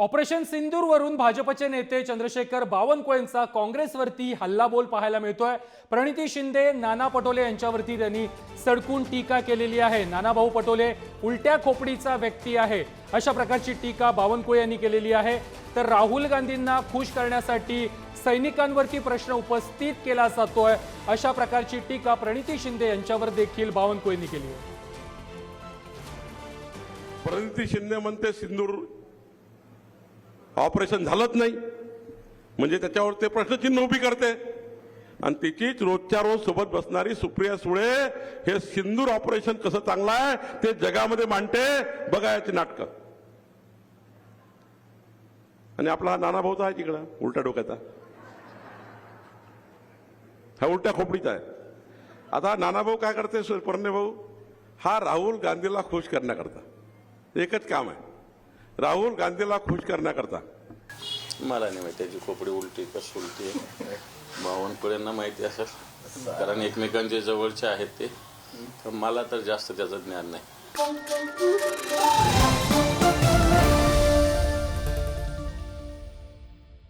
Operation सिंदूरवरून भाजपचे नेते चंद्रशेखर बावनकुळेंचा काँग्रेसवरती हल्लाबोल पाहायला मिळतोय. प्रणिती शिंदे नाना पटोले यांच्यावरती त्यांनी सडकून टीका केलेली आहे. नानाभाऊ पटोले उलट्या खोपडीचा व्यक्ती आहे. अशा प्रकारची टीका बावनकुळे यांनी केलेली आहे. तर राहुल गांधींना खुश करण्यासाठी सैनिकांवरती प्रश्न उपस्थित केला जातोय. अशा प्रकारची टीका प्रणिती शिंदे यांच्यावर देखील बावनकुळेंनी केली आहे. प्रणिती शिंदे म्हणते सिंदूर ऑपरेशन झालंच नाही. म्हणजे त्याच्यावर ते प्रश्नचिन्ह उभी करते. आणि तिचीच रोजच्या रोज सोबत बसणारी सुप्रिया सुळे हे सिंदूर ऑपरेशन कसं चांगलं आहे ते जगामध्ये मांडते बघा याची नाटकं. आणि आपला हा नाना भाऊचा आहे तिकडं उलट्या डोक्याचा. हा उलट्या खोपडीचा आहे. आता नाना भाऊ काय करते परणे भाऊ हा राहुल गांधीला खुश करण्याकरता. एकच काम आहे. राहुल गांधीला खुश करण्याकरता. मला नाही माहिती त्याची खोपडी उलटी कस उलटी आहे. माहिती असेल. कारण एकमेकांचे जवळचे आहेत ते. तर मला तर जास्त त्याचं ज्ञान नाही.